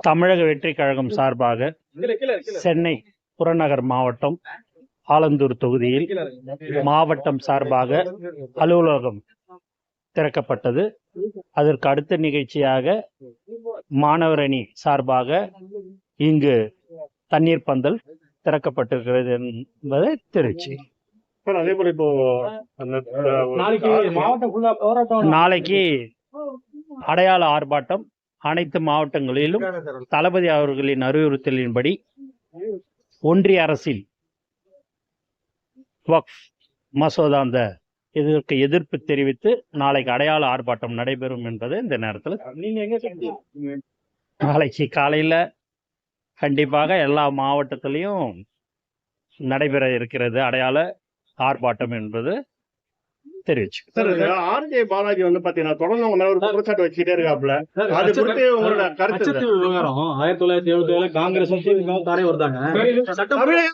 தமிழக வெற்றி கழகம் சார்பாக சென்னை புறநகர் மாவட்டம் ஆலந்தூர் தொகுதியில் மாவட்டம் சார்பாக அலுவலகம் திறக்கப்பட்டது. அதற்கு அடுத்த நிகழ்ச்சியாக மாணவர் அணி சார்பாக இங்கு தண்ணீர் பந்தல் திறக்கப்பட்டிருக்கிறது என்பதை போராட்டம். நாளைக்கு அடையாள ஆர்ப்பாட்டம் அனைத்து மாவட்டங்களிலும் தளபதி அவர்களின் அறிவுறுத்தலின்படி ஒன்றிய அரசில் வக்ஃப் மசோதா அந்த இதற்கு எதிர்ப்பு தெரிவித்து நாளைக்கு அடையாள ஆர்ப்பாட்டம் நடைபெறும் என்பதை இந்த நேரத்தில் நாளைக்கு காலையில கண்டிப்பாக எல்லா மாவட்டத்திலையும் நடைபெற இருக்கிறது அடையாள ஆர்ப்பாட்டம் என்பது தெரிவிச்சு சார் ஆர்ஜே பாலாஜி வந்து பாத்தீங்கன்னா தொடர்ந்து உங்க மேல ஒரு குற்றச்சாட்டு வச்சுட்டே இருக்காப்ல அது குறித்து உங்களோட கருத்து விவகாரம். ஆயிரத்தி தொள்ளாயிரத்தி எழுபத்தி ஏழு காங்கிரஸ் திமுக தானே வருதாங்க சட்டம் தமிழக